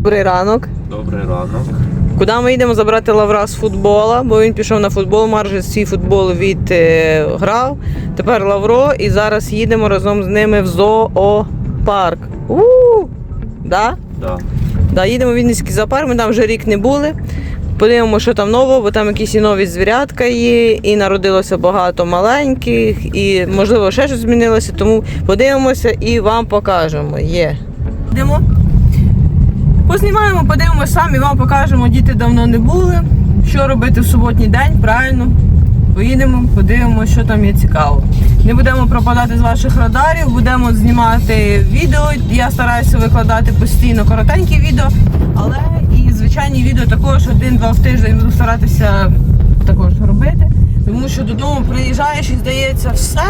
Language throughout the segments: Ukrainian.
Добрий ранок. Добрий ранок. Куди ми йдемо забрати Лавра з футбола, бо він пішов на футбол, Маржа свій футбол відграв. Тепер Лавро, і зараз їдемо разом з ними в зоопарк. у Да? Да. Да, їдемо в Вінницький зоопарк, ми там вже рік не були. Подивимося, що там нового, бо там якісь і нові звірятка є, і народилося багато маленьких, і можливо ще щось змінилося. Тому подивимося і вам покажемо. Є. Йдемо. Познімаємо, подивимося самі, вам покажемо. Діти давно не були. Що робити в суботній день, правильно? Поїдемо, подивимося, що там є цікаво. Не будемо пропадати з ваших радарів, будемо знімати відео. Я стараюся викладати постійно коротенькі відео, але і звичайні відео також один-два в тиждень буду старатися також робити. Тому що додому приїжджаєш і здається все,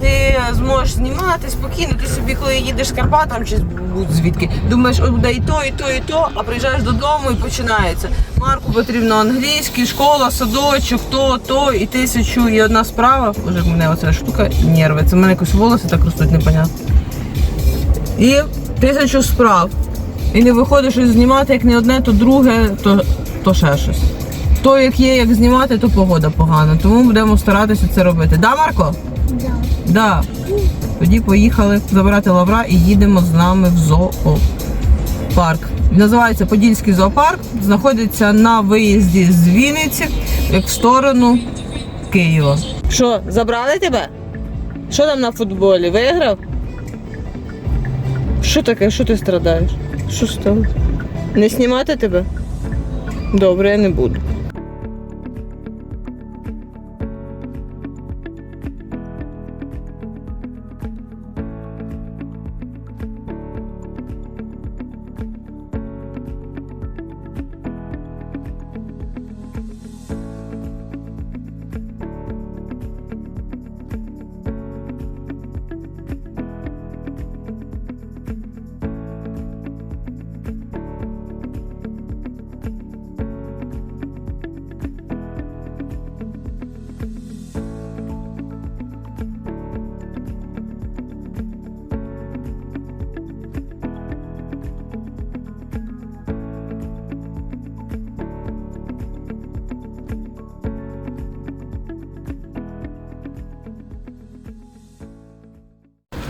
ти зможеш знімати спокійно. Ти собі, коли їдеш з Карпатам чи будь-звідки, думаєш, от буде і то, і то, і то, а приїжджаєш додому і починається. Марку потрібно англійський, школа, садочок, то, то і тисячу і одна справа. Боже, в мене оця штука нерви. Це в мене якось волоси так ростуть, непонятно. І тисячу справ. І не виходиш щось знімати, як не одне, то друге, то, то ще щось. То, як є, як знімати, то погода погана. Тому будемо старатися це робити. Да, Марко? Да. Да. Тоді поїхали забирати лавра і їдемо з нами в зоопарк. Називається Подільський зоопарк. Знаходиться на виїзді з Вінниці, як в сторону Києва. Що, забрали тебе? Що там на футболі? Виграв? Що таке? Що ти страдаєш? Що сталося? Не знімати тебе? Добре, я не буду.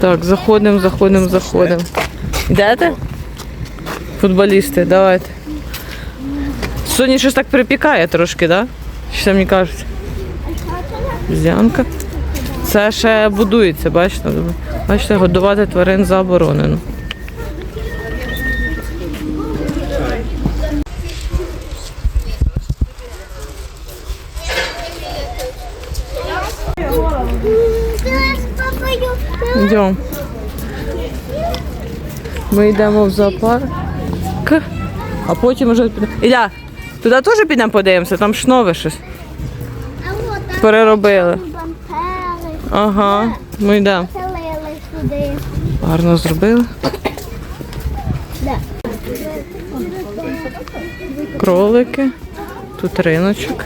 Так, заходимо, заходимо, заходимо. Йдете? Футболісти, давайте. Сьогодні щось так припікає трошки? Да? Що мені кажуть? Зянка. Це ще будується, бачите? Бачите, годувати тварин заборонено. Йдемо. Ми йдемо в зоопарк. А потім вже. Ілля, туди теж підемо подивимося, там ж нове щось. Переробили. Ага, ми йдемо. Гарно зробили. Кролики. Тут риночок.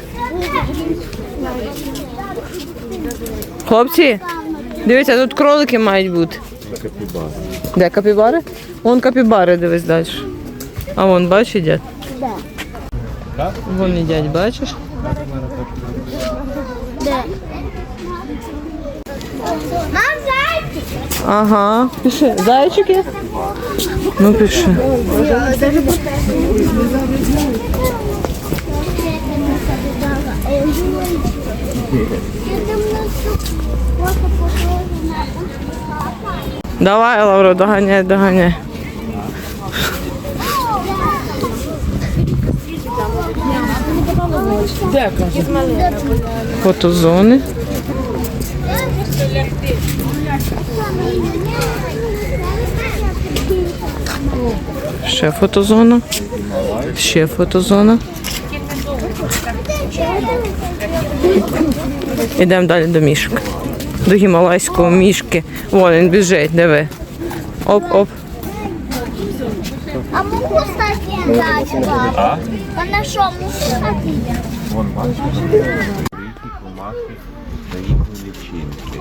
Хлопці, дивіться, тут кролики мають бути. Де капібари? Вон капібари, дивись далі. А вон, бачиш, їдять? Да. Вон їдять, бачиш? Да. Мам, зайчик. Ага. Пиши. Зайчик є? Ну пиши. Давай, Лавро, доганяй, доганяй. Фотозони. Ще фотозона. Ще фотозона. Йдемо далі до мішок. До гімалайського мішки. Вон він біжить, диви. Оп-оп. А муку стати зайчика? А? Вона що, муку стати? Вон бачиш. Комахи лічинки.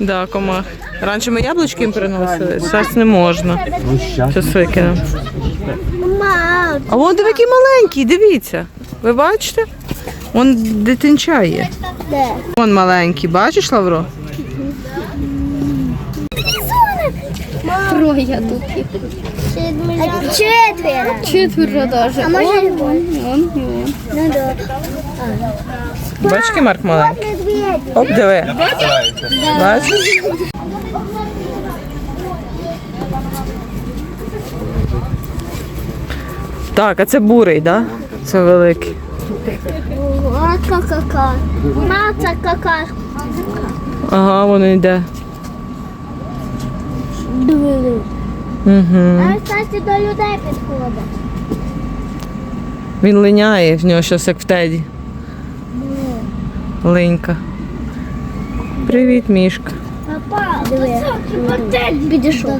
Да, комах. Раніше ми яблучки їм приносили, зараз не можна. Ну. Зараз викинемо. А вон диви, який маленький, дивіться. Ви бачите? Вон дитинча є. Де? Вон маленький, бачиш, Лавро? Троє тут. Четверо. Четверо даже. А може Он, он, он. Ну да. Бачиш, який Марк маленький? Оп, диви. Бачиш? Так, а це бурий, так? Да? Це великий. Кака. Маца кака. Ага, воно йде. Угу. А до людей підходить. Він линяє, в нього щось як в теді. Линька. Привіт, мішка. Підійшов.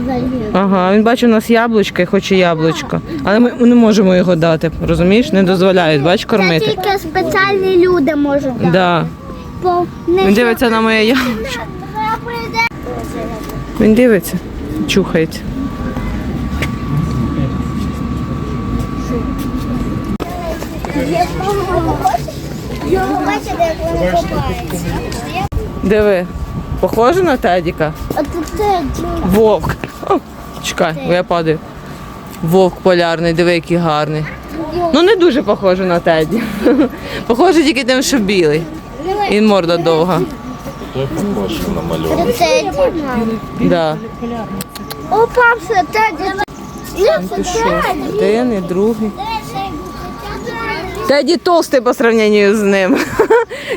Ага, він бачить у нас яблучко і хоче яблучко. Але ми не можемо його дати, розумієш? Не дозволяють, бач, Це кормити. тільки спеціальні люди можуть дати. Да. Він дивиться на моє яблучко. Він дивиться, чухається. Бачите, як. Диви. Похоже на Тедіка? А це Вовк. О, чекай, бо я падаю. Вовк полярний, диви, який гарний. Ну не дуже похоже на Теді. Похоже тільки тим, що білий. І морда довга. Той похож на мальовку. це Да. Опа, все Теді. Пішов. Один і другий. Теді толстий по сравненню з ним.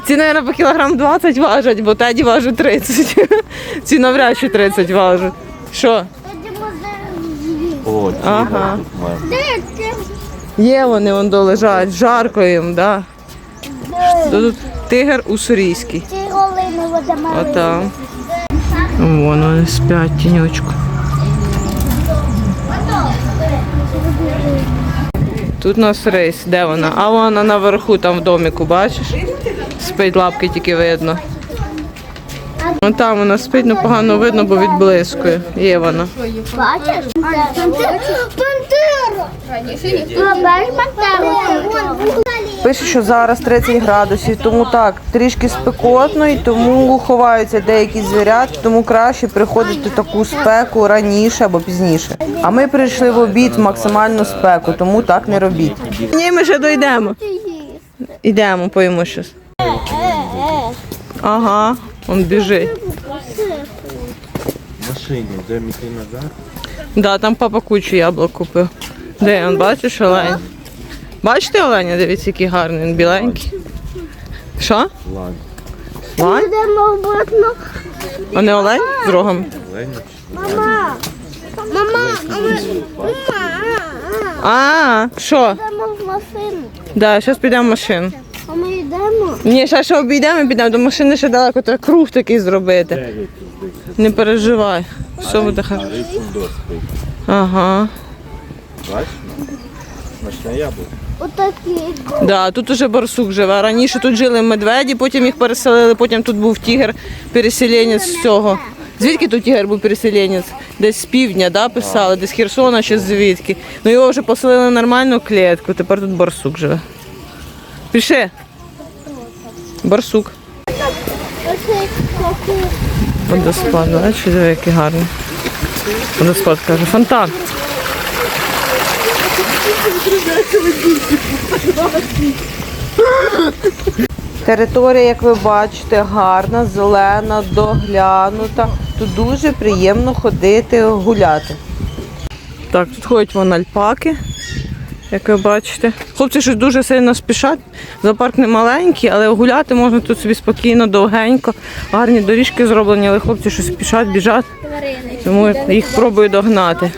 Ці, мабуть, по кілограм 20 важать, бо Теді важить 30. Ці навряд чи 30 важать. Що? О, Ага. Є вони вон до лежать, жарко їм, да. Тут тигр уссурійський. Отам. Вон вони спять тіньочку. Тут у нас рейс. Де вона? А вона наверху, там в доміку, бачиш? Спить лапки тільки видно. Вон там вона спить, ну погано видно, бо відблискує. Є вона. Бачиш? Пантера! Пише, що зараз 30 градусів, тому так, трішки спекотно і тому ховаються деякі звірят, тому краще приходити в таку спеку раніше або пізніше. А ми прийшли в обід в максимальну спеку, тому так не робіть. Ні, ми ще дійдемо. Йдемо, поїмо щось. Ага, він біжить. В машині, де йти назад? Да, там папа кучу яблук купив. Де він, бачиш олень? Бачите оленя? Дивіться, який гарний, він біленький. Що? Лань? Обратно. А не олень з рогом? Мама. Мама, а ми... Мама. А, що? Йдемо в машину. Да, зараз підемо в машину. А ми йдемо. Ні, ще ще обійдемо і підемо. До машини ще далеко, треба круг такий зробити. Не переживай. Все буде хорошо. Ага. Бачиш? Смачне яблуко. Отакі. Да, тут уже барсук живе. Раніше тут жили медведі, потім їх переселили, потім тут був тігр, переселенець з цього. Звідки тут тігр був переселенець? Десь з півдня, да, писали, десь з Херсона чи звідки. Ну його вже поселили в нормальну клітку, тепер тут барсук живе. Піши. Барсук. Водоспад, бачиш, диви, який гарний. Водоспад каже, фонтан. Територія, як ви бачите, гарна, зелена, доглянута. Тут дуже приємно ходити, гуляти. Так, тут ходять вон альпаки, як ви бачите. Хлопці щось дуже сильно спішать. Зоопарк не маленький, але гуляти можна тут собі спокійно, довгенько. Гарні доріжки зроблені, але хлопці щось спішать, біжать. Тому їх пробую догнати.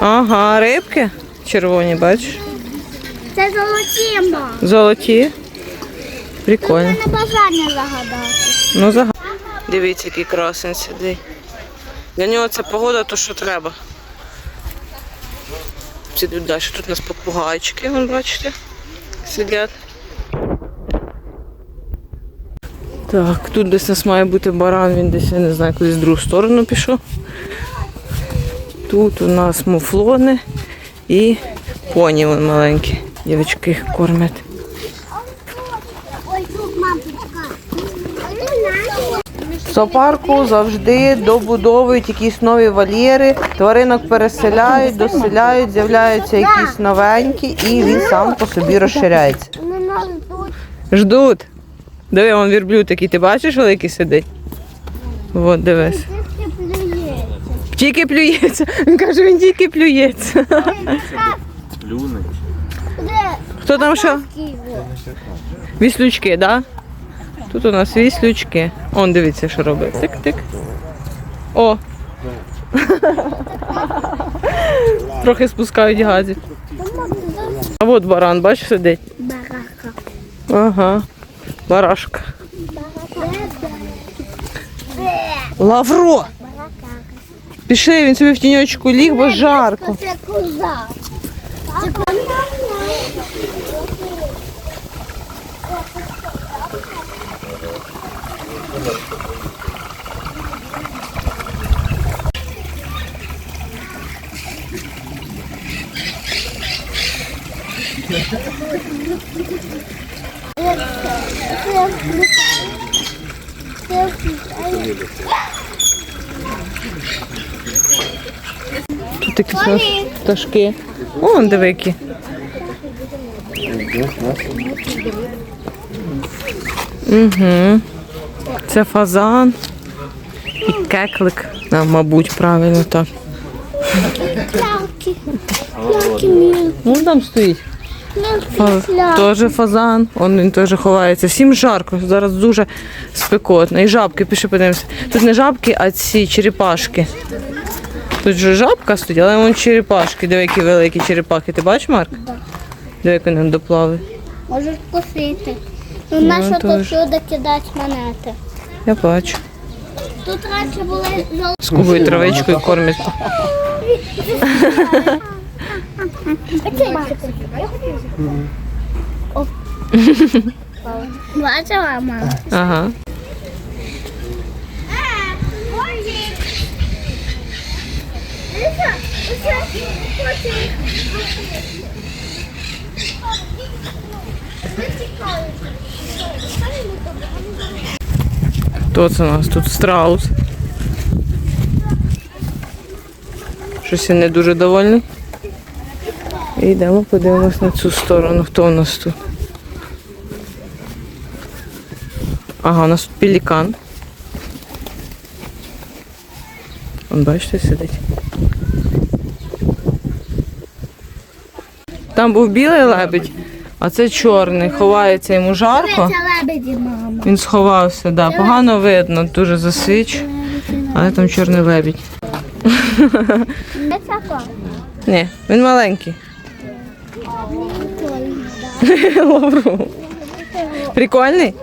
Ага, рибки червоні, бачиш? Це золоті. Золоті. Прикольно. На бажання загадати. Ну, зага... Дивіться, який красень сидить. Для нього це погода, то що треба. Сидуть далі. Тут у нас попугайчики, вон бачите, сидять. Так, тут десь у нас має бути баран, він десь, я не знаю, кудись в другу сторону пішов. Тут у нас муфлони і Поні маленькі. Дівчатки кормять. Ой, тут мамочка. А ти знаєш? В зоопарку завжди добудовують якісь нові вольєри, тваринок переселяють, доселяють, з'являються якісь новенькі, і він сам по собі розширяється. Ждуть. Диви, вон вірблюд такий, ти бачиш, великий сидить? От, дивись. Тільки плюється. Він каже, він тільки плюється. Хто там що? Віслючки, так? Да? Тут у нас віслючки. Он дивіться, що робить. Тик-тик. О! Трохи спускають газів. А от баран, бачиш, сидить. Барака. Ага. Барашка. Лавро! Пішли, він собі в тіньочку ліг, бо жарко. Це коза. Це коза. Тут такі пташ- пташки. Вон диви які. Угу. Це фазан і кеклик. А, мабуть, правильно так. Вон там стоїть. Теж фазан, он він теж ховається. Всім жарко, зараз дуже спекотно. І жабки, пішли подивимося. Тут не жабки, а ці черепашки. Тут же жабка стоїть, але вон черепашки, диви, які великі черепахи. Ти бачиш, Марк? Диви, як вони доплавають. Можеш косити. Ну, нащо теж. тут сюди кидати монети? Я бачу. Тут раніше були. Скубують травичку і кормять. Бачила, мама? Ага. Хто це у нас? Тут страус. Щось він не дуже довольний. І йдемо подивимось на цю сторону. Хто у нас тут? Ага, у нас тут пелікан. Он, бачите, сидить. Там був білий лебедь, а це чорний. Ховається йому жарко. Він сховався, да. Погано видно, дуже засвіч. Але там чорний лебідь. Ні, він маленький. Лавру. Прикольний?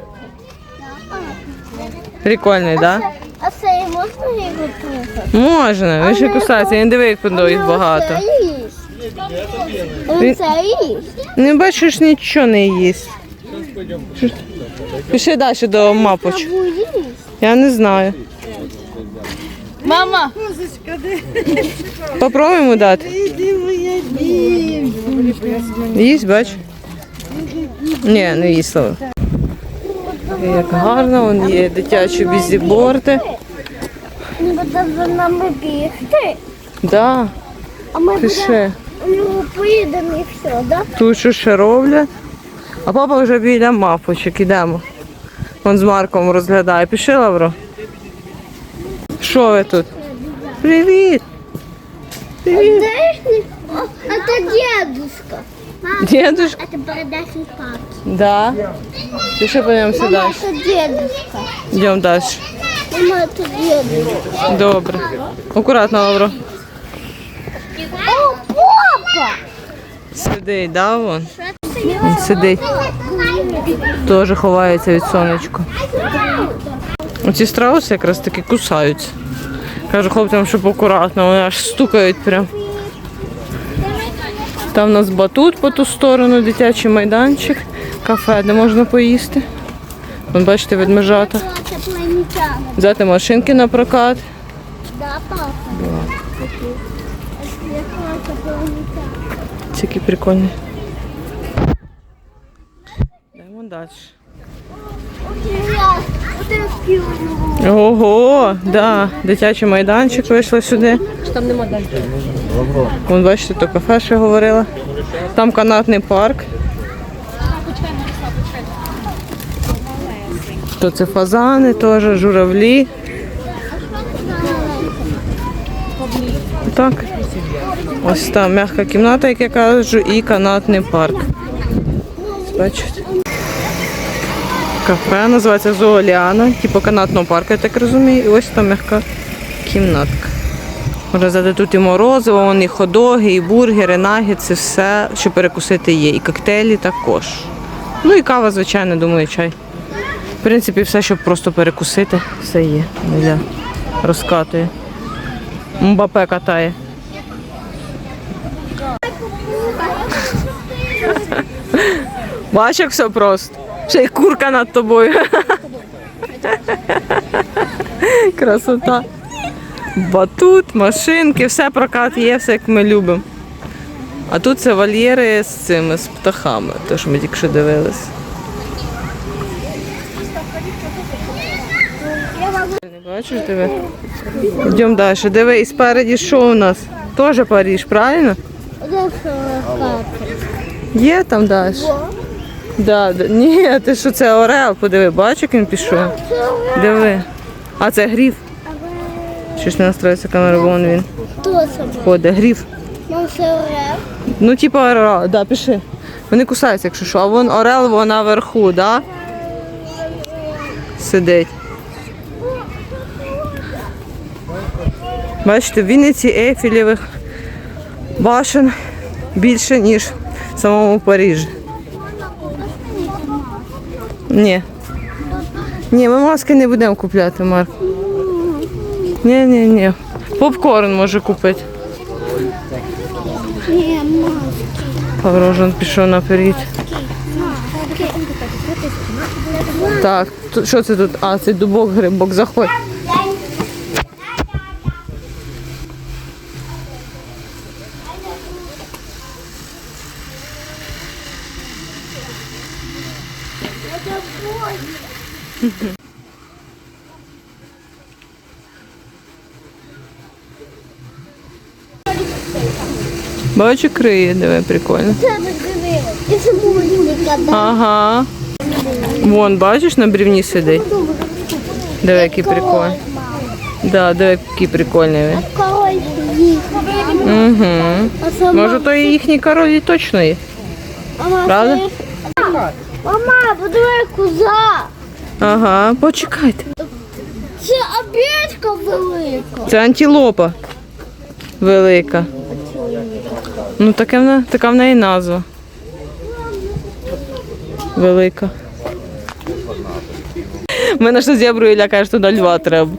Прикольний, так? Да? А це і можна його трохи? Можна, він ще кусається, я не диви, як їх багато. Він- Це їсть. Не бачиш, нічого не їсть. Пішли далі до їсть. Я не знаю. Мама! Попробуємо дати. Їсть, бач? Ні, не їсла. Як гарно, вон є дитячі бізіборди. Буде за нами бігти. Да, А ми будемо поїдемо і все, да? Тут що ще роблять. А папа вже біля мапочок, ідемо. Вон з Марком розглядає. Пішли, Лавро? Що ви тут? Привіт! Привіт! А це дедушка. Мама, Дедушка? а це передачі папки. Да. Пішли подивимося Мама, далі. це дедушка. Йдемо далі. Мама, це дедушка. Добре. Акуратно, Лавро. О, папа! Сидить, да, вон? Він сидить. Теж ховається від сонечка. Оці страуси якраз таки кусаються. Кажу хлопцям, щоб акуратно, вони аж стукають прям. Там у нас батут по ту сторону, дитячий майданчик, кафе, де можна поїсти. Вон, бачите, ведмежата. Взяти машинки на прокат. Да, папа? Прикольні. Йдемо далі. Ого, да, дитячий майданчик вийшли сюди. Там нема далі. Вон бачите, то кафе ще говорила. Там канатний парк. То це фазани теж, журавлі. Так. Ось там м'яка кімната, як я кажу, і канатний парк. Бачите? Кафе називається Зооліана, типу канатного парку, я так розумію. І ось там м'яка кімнатка. Можна взяти тут і морозиво, вон і ходоги, і бургери, нагетси, все, що перекусити є. І коктейлі також. Ну і кава, звичайно, думаю, чай. В принципі, все, щоб просто перекусити, все є. Неля розкатує. Мбапе катає. Бачиш, як все просто. Ще й курка над тобою. Красота. Батут, машинки, все прокат є, все як ми любимо. А тут це вольєри з цими, з птахами, те, що ми тільки що дивились. Бачиш диви? Йдемо далі. Диви, і спереді що у нас? Теж Паріж, правильно? Є там далі? Да, да. Ні, ти що це Орел, подиви, бачиш, як він пішов. Диви. А це гріф. Щось не настроїться камера, вон він. Хто це? Ходить, гріф. Монсеррат. Ну, типа орел, да, пиши. Вони кусаються, якщо що. А вон орел, вона вверху, да? Сидить. Бачите, в Вінниці Ейфелєвих башен більше, ніж в самому Парижі. Ні. Ні, ми маски не будемо купляти, Марк. Ні, ні, ні. Попкорн може купити. Ні, маски. Погрожен пішов наперед. Так, що це тут? А, це дубок, грибок, заходь. Бачу, криє, диви, прикольно. Ага. Вон, бачиш, на брівні сидить. Диви, який прикольний. Да, диви, який прикольний він. Угу. Може, то і їхній король точно є. Правда? Мама, подивай коза. Ага, почекайте. Це обідка велика. Це антилопа велика. Ну, таке в не- така в неї назва. Велика. Мене ж з зеброю Ілля каже, туди льва треба.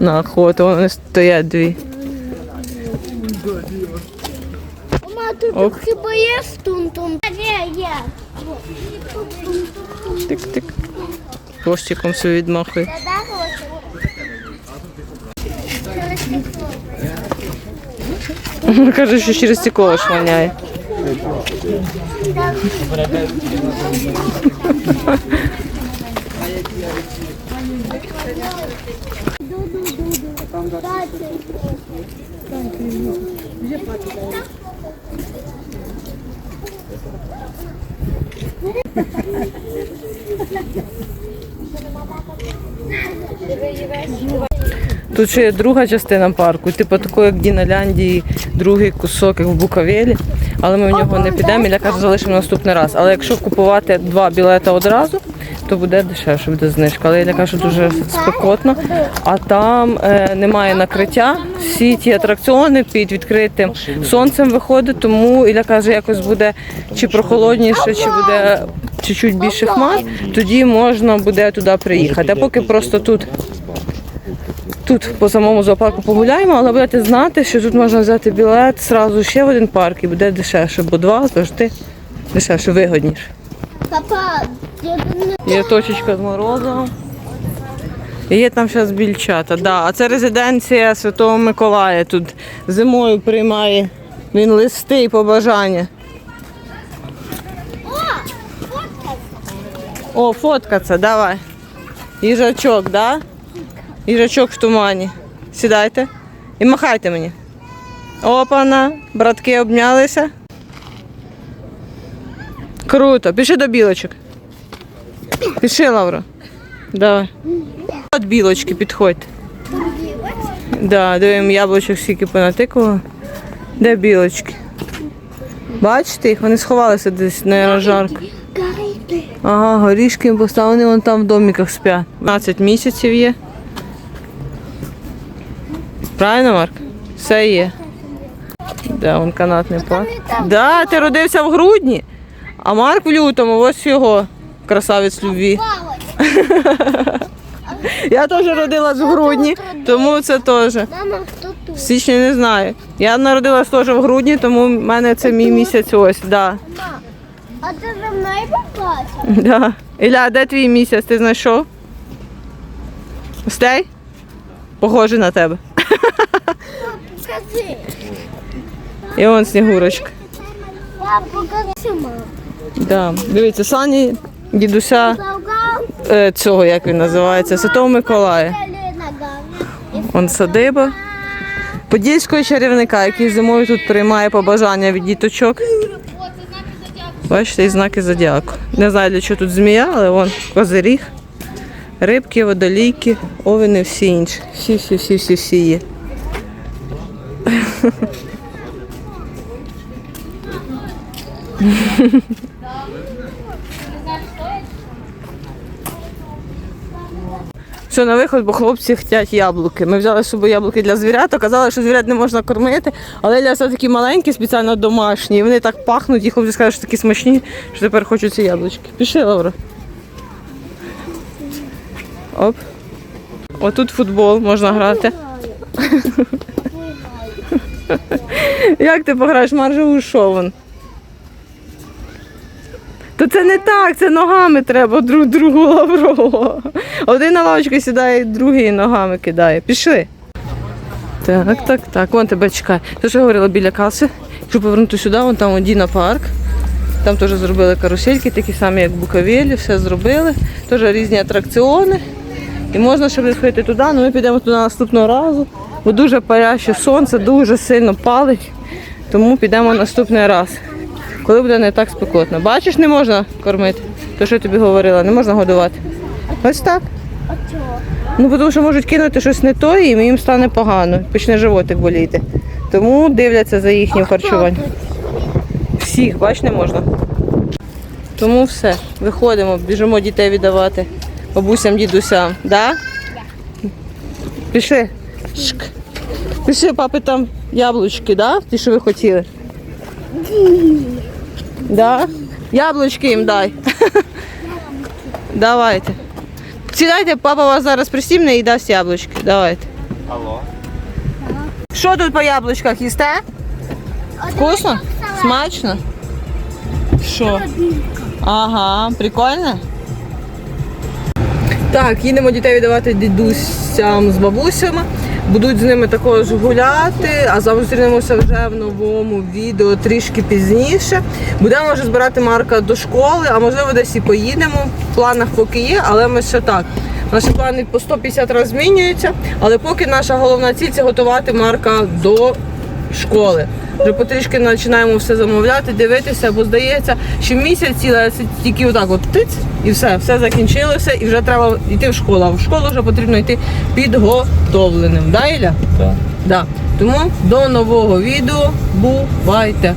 На охоту, вони стоять дві. Мама, тут хіба є стун-тун? Є, є. Тик-тик. Хвостиком собі відмахує. Каже, що через стекло шваняє. Тут ще є друга частина парку, типу такої, як Діналяндії, другий кусок, як в Буковелі. Але ми в нього не підемо, Ілля каже, залишимо наступний раз. Але якщо купувати два білети одразу, то буде дешевше, буде знижка. Але Ілля каже, дуже спекотно, а там е, немає накриття. Всі ті атракціони під відкритим сонцем виходить, тому Ілля каже, якось буде чи прохолодніше, чи буде чуть-чуть більше хмар, тоді можна буде туди приїхати. А поки просто тут Тут по самому зоопарку погуляємо, але будете знати, що тут можна взяти білет зразу ще в один парк і буде дешевше, бо два завжди дешевше, вигодніше. Папа, Є точечка з морозом. І є там зараз більчата. Да. А це резиденція Святого Миколая. Тут зимою приймає Він листи і побажання. О, фоткаться, давай. Їжачок, да? Їжачок в тумані. Сідайте і махайте мені. Опана, братки обнялися. Круто. Піши до білочок. Піши, Лавра. Давай. От білочки, підходьте. Да, дивимо яблучок скільки понатикувало. Де білочки? Бачите їх? Вони сховалися десь на жарко. Ага, горішки поставлені, вон там в домиках сплять. 12 місяців є. Правильно, Марк? Все є. Да, вон канатний парк. Да, ти родився в грудні, а Марк в лютому, ось його. Красавець любві. Я теж родилась в грудні, тому це теж. В січні не знаю. Я народилась теж в грудні, тому в мене це мій місяць ось. Да. А ти за мною поплачеш? Да. Ілля, де твій місяць? Ти знайшов? Ось цей? Похожий на тебе. Покажи. І вон снігурочка. Да. Дивіться, сані дідуся е, цього, як він називається, Святого Миколая. Вон садиба. Подільського чарівника, який зимою тут приймає побажання від діточок. Бачите, і знаки зодіаку. Не знаю, для чого тут змія, але вон козиріг, рибки, водолійки, овини, всі інші. Всі, всі, є. Все, на виход, бо хлопці хочуть яблуки. Ми взяли з собою яблуки для звірят, казали, що звірят не можна кормити, але для все такі маленькі, спеціально домашні. І вони так пахнуть, і хлопці скажуть, що такі смачні, що тепер хочуть ці яблучки. Пішли, Лавра. Оп. Отут футбол можна грати. Як ти пограєш? Марже ушов вон. То це не так, це ногами треба друг другу лаврового. Один на лавочку сідає, другий ногами кидає. Пішли. Так, так, так, вон тебе чекає. Те, що говорила біля каси. Якщо повернути сюди, вон там Діна парк. Там теж зробили карусельки, такі самі, як в Буковелі, все зробили. Теж різні атракціони. І можна ще буде сходити туди, але ми підемо туди наступного разу. Бо дуже паляще сонце, дуже сильно палить. Тому підемо наступний раз коли буде не так спекотно. Бачиш, не можна кормити. То, що я тобі говорила, не можна годувати. Ось так. Ну, тому що можуть кинути щось не то, і їм стане погано, почне животик боліти. Тому дивляться за їхнім харчуванням. Всіх, бач, не можна. Тому все, виходимо, біжимо дітей віддавати бабусям, дідусям. Да? Пішли. Шк. Пішли, папи, там яблучки, да? Ті, що ви хотіли. Да? Яблучки їм дай. Давайте. Сідайте, папа вас зараз присімне і дасть яблучки. Давайте. Алло. Що тут по яблучках їсте? Вкусно? Смачно? Що? Ага, прикольно. Так, їдемо дітей віддавати дідусям з бабусями. Будуть з ними також гуляти, а зустрінемося вже в новому відео трішки пізніше. Будемо вже збирати Марка до школи, а можливо десь і поїдемо. В планах поки є, але ми ще так. Наші плани по 150 разів змінюються, але поки наша головна ціль це готувати Марка до школи. Вже потрішки починаємо все замовляти, дивитися, бо здається, що місяць цілий це тільки отак от птиць, і все, все закінчилося, і вже треба йти в школу. А в школу вже потрібно йти підготовленим. Да, Ілля? Так. Да. Тому до нового відео. Бувайте!